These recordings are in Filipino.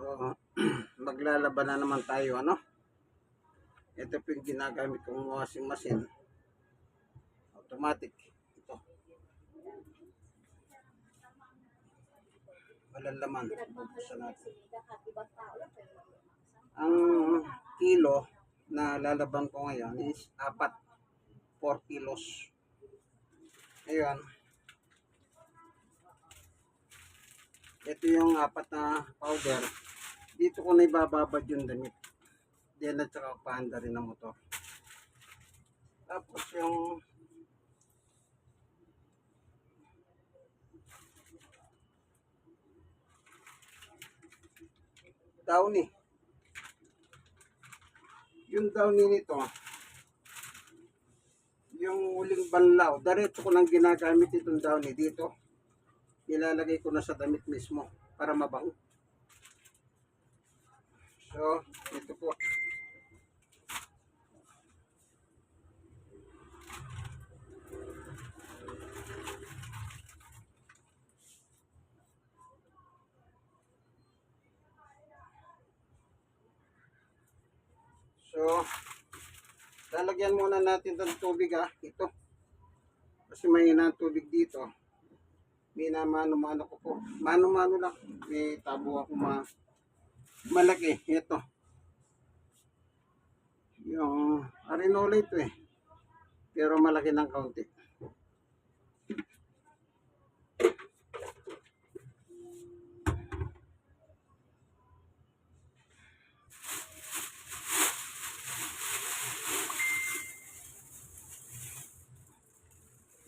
So, maglalaban na naman tayo, ano? Ito po yung ginagamit kong washing machine. Automatic. Ito. Walang laman. Bubuksan natin. Ang kilo na lalaban ko ngayon is apat. 4 kilos. Ngayon, ito yung apat na powder. Dito ko na ibababad yung damit. Diyan at saka paanda rin ng motor. Tapos yung downy. Yung downy nito, yung uling banlaw, diretso ko nang ginagamit itong downy dito. Nilalagay ko na sa damit mismo para mabango. So, ito po. So, lalagyan muna natin ng tubig ah, ito. Kasi may ang tubig dito. May na mano-mano ko po. Mano-mano lang. May tabo ako ma malaki. Ito. Yung arinola ito eh. Pero malaki ng kaunti.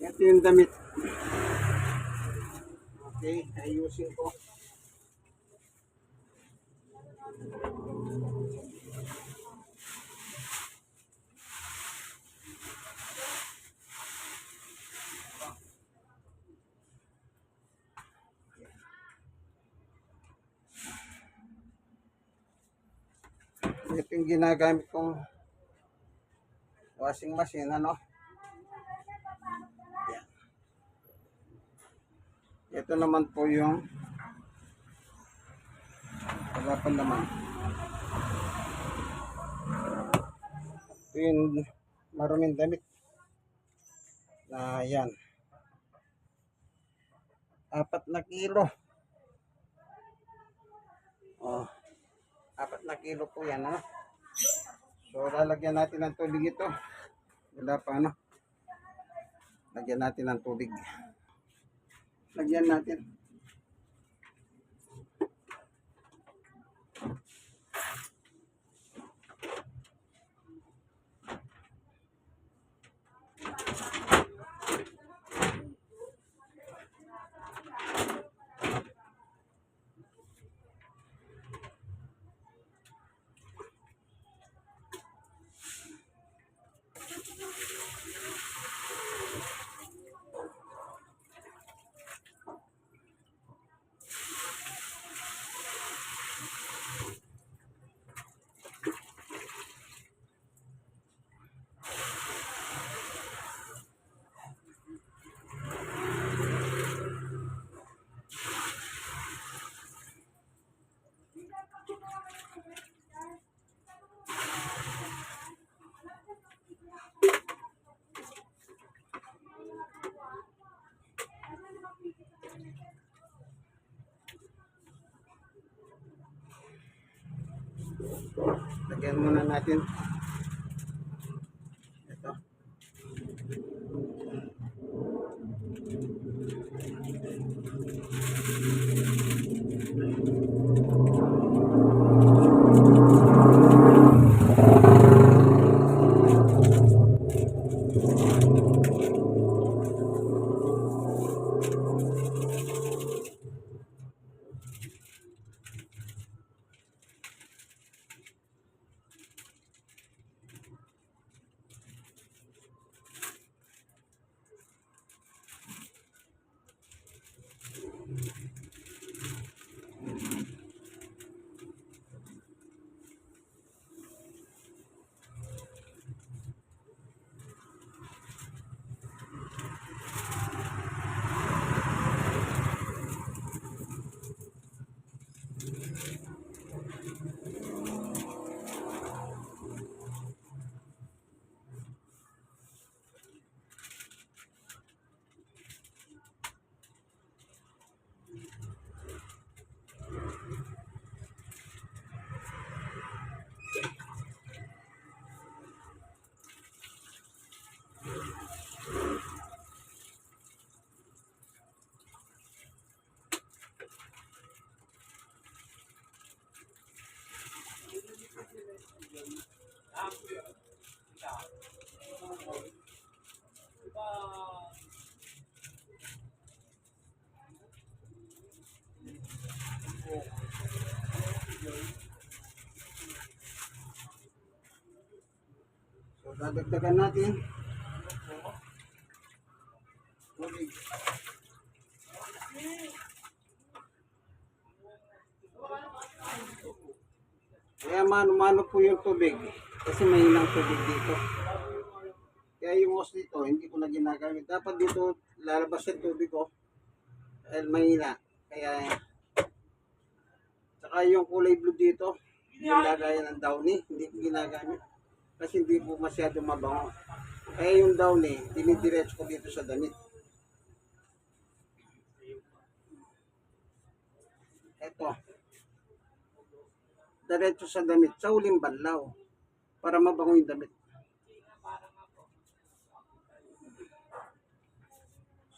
Ito yung damit. Okay, ayusin ko. Ito yung ginagamit kong washing machine, ano? Ito naman po yung wala pa naman. Ito yung maruming damit. Na yan. Apat na kilo. Oh. Apat na kilo po yan, ano? So, lalagyan natin ng tubig ito. Wala pa, ano? Lagyan natin ng tubig. Lagyan natin. Lagyan muna natin. Dadagdagan natin. Tubig. Kaya mano-mano po yung tubig. Kasi mahinang tubig dito. Kaya yung hose dito, hindi ko na ginagamit. Dapat dito lalabas yung tubig ko. Dahil mahina. Kaya Saka yung kulay blue dito, yung lagayan ng downy, hindi ko ginagamit. Kasi hindi po masyado mabango. Kaya yung downy, dinidiretso ko dito sa damit. Eto. Diretso sa damit, sa uling banlaw. Para mabango yung damit.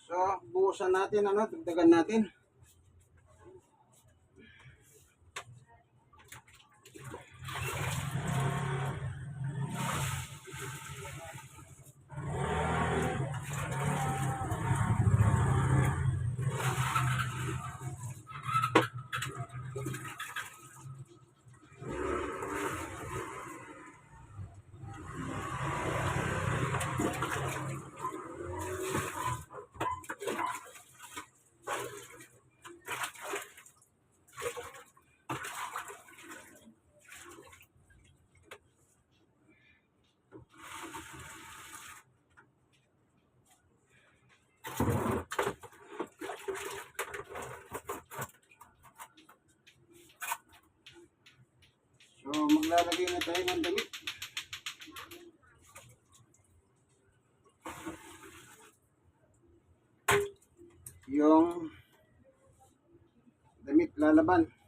So, buhusan natin, ano, dagdagan natin. So, maglalagay na tayo ng damit. Yung damit lalaban.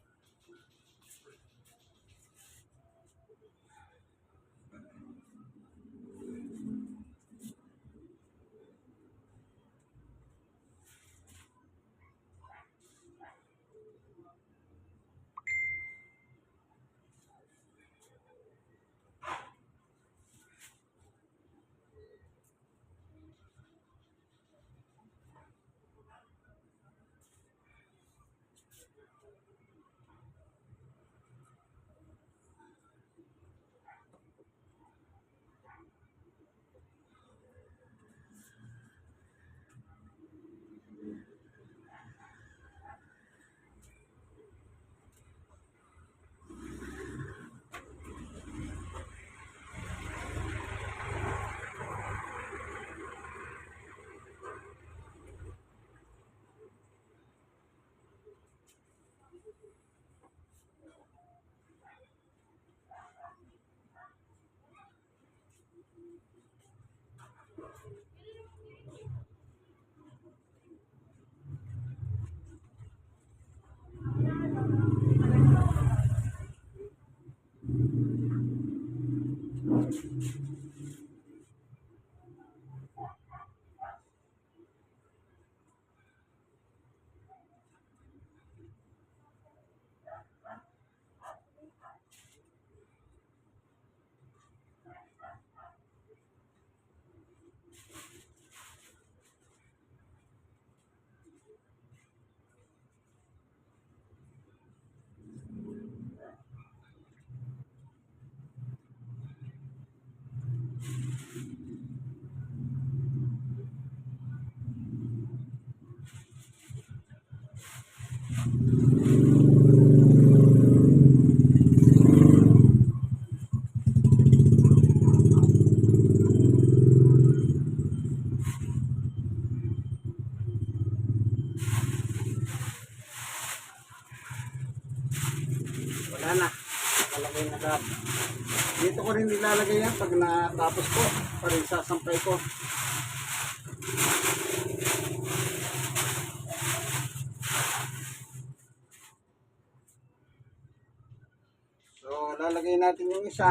Wala na. Nakalagay na lahat. Dito ko rin nilalagay yan pag natapos ko. Pa rin sasampay ko. So, lalagay natin yung isa.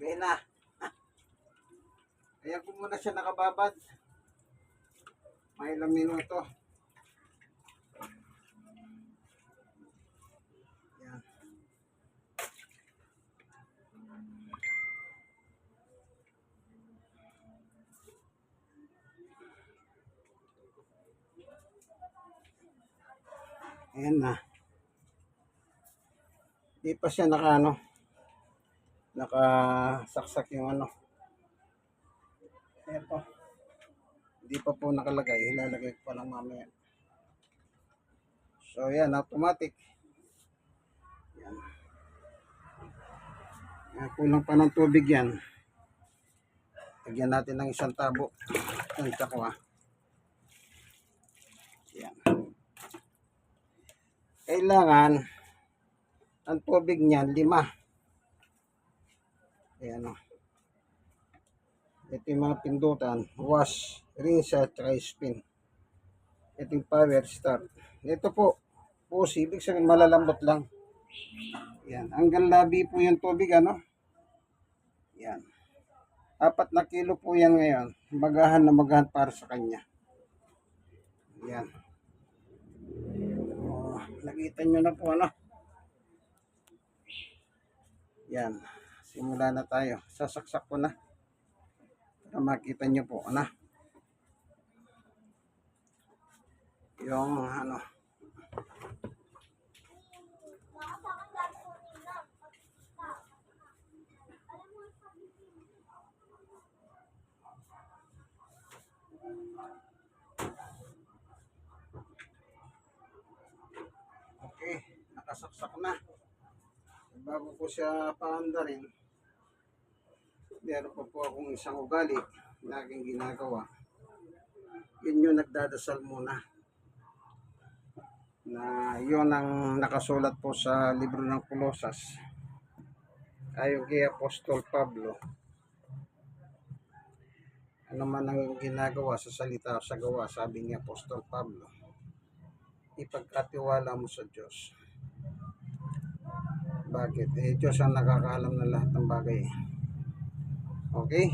Nakalagay na. Kaya ko muna siya nakababad. May ilang minuto. Yan. Ayan na. Di pa siya naka ano, nakasaksak yung ano. Ayan po. Hindi pa po nakalagay. Ilalagay ko pa lang mamaya. So, yan. Automatic. Yan. Yan, kulang pa ng tubig yan. Lagyan natin ng isang tabo. Tanta ko ah. Yan. Kailangan ang tubig niyan lima. Ayan o. Ito yung mga pindutan. Wash, rinse at saka spin. Ito yung power start. Ito po. Push. Ibig sabihin malalambot lang. Yan. Hanggang labi po yung tubig ano. Yan. Apat na kilo po yan ngayon. Magahan na magahan para sa kanya. Yan. Oh, nakita nyo na po ano. Yan. Simula na tayo. Sasaksak ko na. Para makita nyo po. Ano? Yung ano. Okay. Nakasaksak na bago ko siya paandarin, meron pa po akong isang ugali na aking ginagawa. Yun yung nagdadasal muna. Na yun ang nakasulat po sa libro ng Kolosas. Ayon kay Apostol Pablo. Ano man ang ginagawa sa salita o sa gawa, sabi ni Apostol Pablo, ipagkatiwala mo sa Diyos. Bakit? Eh, Diyos ang nakakaalam ng lahat ng bagay. Okay?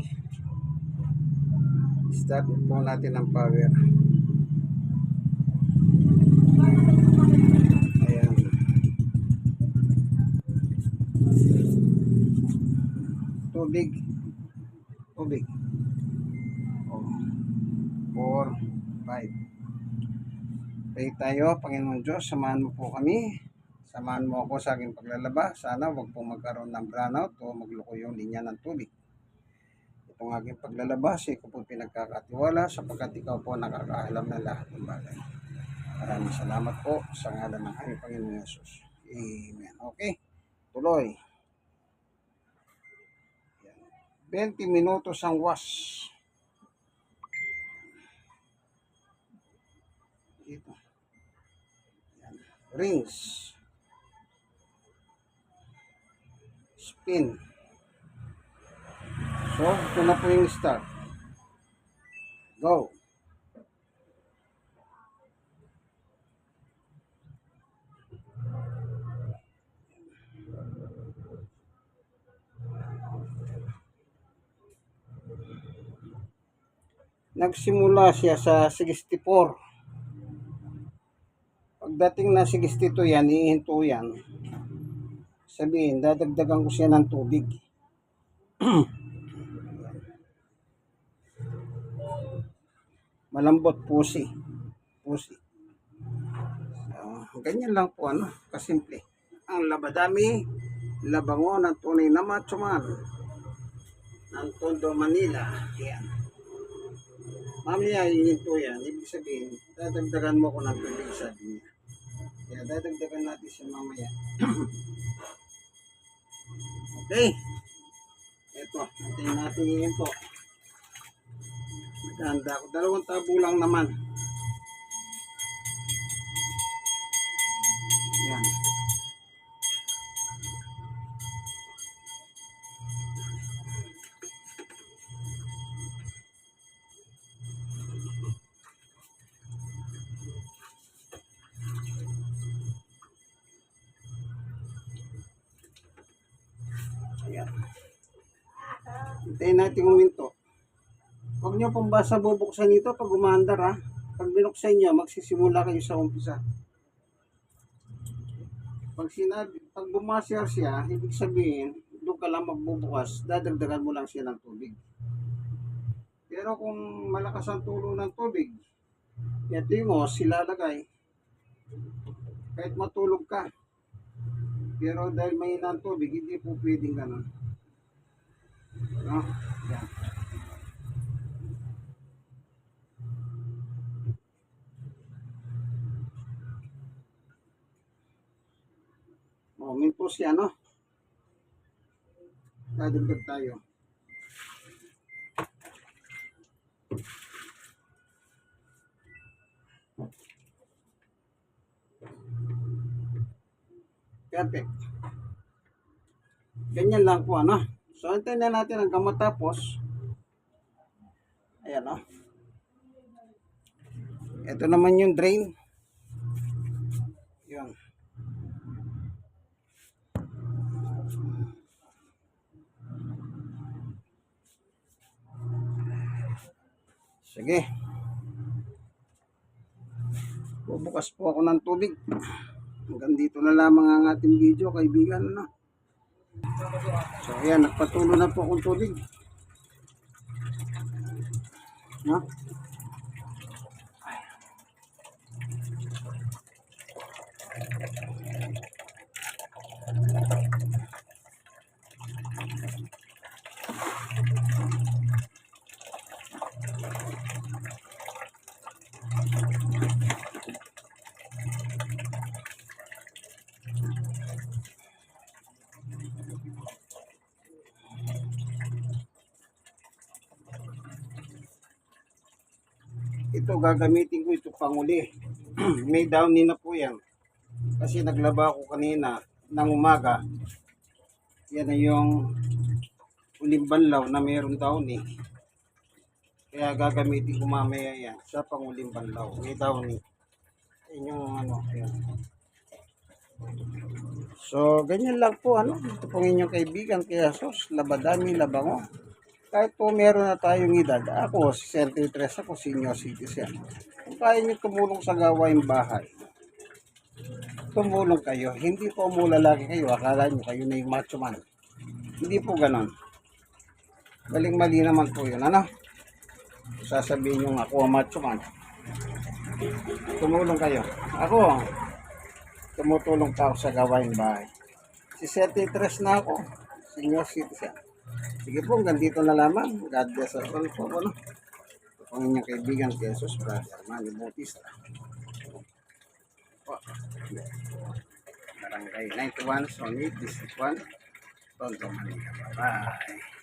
Start po natin ang power. Ayan. Tubig. Tubig. Oh. Four, five. Pray tayo, Panginoon Diyos, samahan mo po kami Samahan mo ako sa aking paglalaba. Sana wag pong magkaroon ng brownout o magluko yung linya ng tubig. Itong aking paglalaba, si ko po pinagkakatiwala sapagkat ikaw po nakakaalam na lahat ng bagay. Maraming salamat po sa ngalan ng aming Panginoon Yesus. Amen. Okay, tuloy. Yan. 20 minutos ang wash. Dito. Yan. Rings. spin. So, ito na po yung start. Go. Nagsimula siya sa 64. pagdating na 62 yan, ihinto yan. Sabihin, dadagdagan ko siya ng tubig. Malambot pusi. Pusi. So, ganyan lang po ano, kasimple. Ang labadami, labango ng tunay na machoman ng Tondo, Manila. Yan. Mamaya ihinto yan. Ibig sabihin, dadagdagan mo ko ng tubig sabi niya. Kaya dadagdagan natin siya mamaya. okay. Ito, natin natin ihinto. Maganda ako. Dalawang tabo lang naman. Yan. Ayan. Hintayin natin uminto. Huwag niyo pong basta bubuksan ito pag umaandar ha. Pag binuksan niyo, magsisimula kayo sa umpisa. Pag sinabi, pag bumasyar siya, ibig sabihin, doon ka lang magbubukas, dadagdagan mo lang siya ng tubig. Pero kung malakas ang tulo ng tubig, ito mo, silalagay, kahit matulog ka. Pero dahil may ang tubig, hindi po pwedeng ganun. No? Yan. Oh, minto siya, no? Dadagdag tayo. Perfect. Ganyan lang po, ano? So, antayin na natin hanggang matapos. Ayan, oh. Ito naman yung drain. Yun. Sige. Bubukas po ako ng tubig. Hanggang dito na lamang ang ating video, kaibigan. No? So, ayan, nagpatulo na po akong tubig. No? Ito gagamitin ko ito panguli. May downy na po yan. Kasi naglaba ako kanina ng umaga. Yan ay yung uling banlaw na mayroong downy. Kaya gagamitin ko mamaya yan sa panguling banlaw. May downy. Yan yung ano. Yan. So, ganyan lang po. Ano? Ito pong inyong kaibigan. Kaya sos, labadami, labango kahit po meron na tayong edad, ako, 63 ako, senior citizen. Kung kaya nyo tumulong sa gawain bahay, tumulong kayo. Hindi po mula lagi kayo, akala nyo kayo na yung macho man. Hindi po ganon. Baling mali naman po yun, ano? Sasabihin nyo ako ang macho man. Tumulong kayo. Ako, tumutulong ako sa gawain bahay. Si 73 na ako, senior citizen. Sige po, hanggang dito na lamang. God bless us all po. Ano? Ang inyong kaibigan, Jesus, Brother Manny Bautista. Po. Barangay 91, Sonny, District 1, Tondo, Manila. Bye-bye.